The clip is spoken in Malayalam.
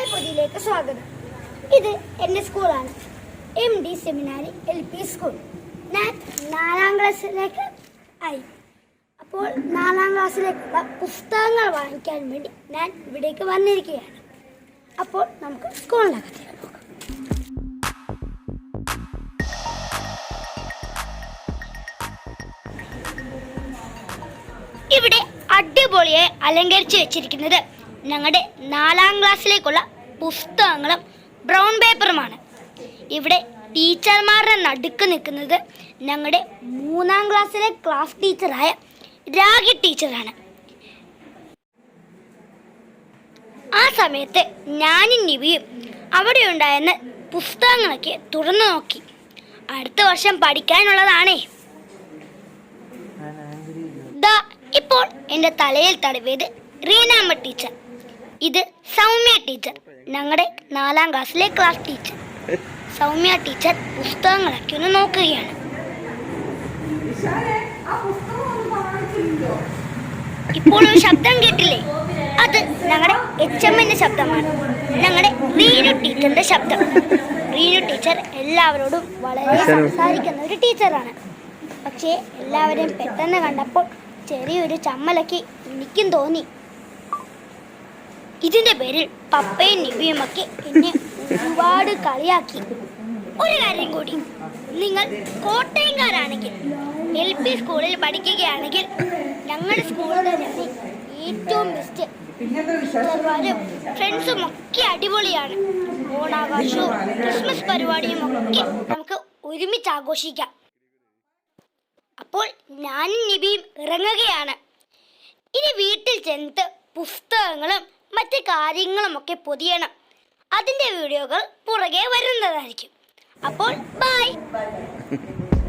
മിഠായി പൊതിയിലേക്ക് സ്വാഗതം. ഇത് എന്റെ സ്കൂളാണ്. M D seminary L P school ഞാൻ നാലാം ക്ലാസ്സിലേക്ക് ആയി. അപ്പോൾ നാലാം ക്ലാസ്സിലേക്കുള്ള പുസ്തകങ്ങൾ വാങ്ങിക്കാൻ വേണ്ടി ഞാൻ ഇവിടേക്ക് വന്നിരിക്കുകയാണ്. അപ്പോൾ നമുക്ക് സ്കൂളിനകത്തേക്ക് നോക്കാം. ഇവിടെ അടിപൊളിയായി അലങ്കരിച്ചു വെച്ചിരിക്കുന്നത് ഞങ്ങളുടെ നാലാം ക്ലാസ്സിലേക്കുള്ള പുസ്തകങ്ങളും ബ്രൗൺ പേപ്പറുമാണ് ഇവിടെ ടീച്ചർമാരുടെ നടുക്ക് നിൽക്കുന്നത് ഞങ്ങളുടെ മൂന്നാം ക്ലാസ്സിലെ ക്ലാസ് ടീച്ചറായ രാഗി ടീച്ചറാണ് ആ സമയത്ത് ഞാനും നിവിയും അവിടെ ഉണ്ടായിരുന്ന പുസ്തകങ്ങളൊക്കെ തുറന്നു നോക്കി. അടുത്ത വർഷം പഠിക്കാനുള്ളതാണേ. ഇപ്പോൾ എന്റെ തലയിൽ തടവിയത് റീനാമ്മ ടീച്ചർ ഇത് സൗമ്യ ടീച്ചർ. ഞങ്ങളുടെ നാലാം ക്ലാസ്സിലെ ക്ലാസ് ടീച്ചർ സൗമ്യ ടീച്ചർ പുസ്തകങ്ങളൊക്കെ ഒന്ന് നോക്കുകയാണ്. ഇപ്പോൾ ഒരു ശബ്ദം കേട്ടില്ലേ? അത് ഞങ്ങളുടെ എച്ച് എമ്മിന്റെ ശബ്ദമാണ്. ഞങ്ങളുടെ റീനു ടീച്ചറിന്റെ ശബ്ദം. റീനു ടീച്ചർ എല്ലാവരോടും വളരെ സംസാരിക്കുന്ന ഒരു ടീച്ചറാണ്. പക്ഷേ എല്ലാവരെയും പെട്ടെന്ന് കണ്ടപ്പോൾ ചെറിയൊരു ചമ്മലൊക്കെ എനിക്കും തോന്നി. ഇതിന്റെ പേരിൽ പപ്പയും നിബിയുമൊക്കെ എന്നെ ഒരുപാട് കളിയാക്കി. ഒരു കാര്യം കൂടി. നിങ്ങൾ കോട്ടയംകാരാണെങ്കിൽ എൽ പി സ്കൂളിൽ പഠിക്കുകയാണെങ്കിൽ ഞങ്ങളുടെ സ്കൂളിൽ തന്നെ ഏറ്റവും ബെസ്റ്റ് ഫ്രണ്ട്സും ഒക്കെ അടിപൊളിയാണ്. ഓണാഘോഷവും ക്രിസ്മസ് പരിപാടിയും ഒക്കെ നമുക്ക് ഒരുമിച്ച് ആഘോഷിക്കാം. അപ്പോൾ ഞാനും നിബിയും ഇറങ്ങുകയാണ്. ഇനി വീട്ടിൽ ചെന്നിട്ട് പുസ്തകങ്ങളും മറ്റ് കാര്യങ്ങളുമൊക്കെ പൊതിയണം. അതിന്റെ വീഡിയോകൾ പുറകെ വരുന്നതായിരിക്കും. അപ്പോൾ ബൈ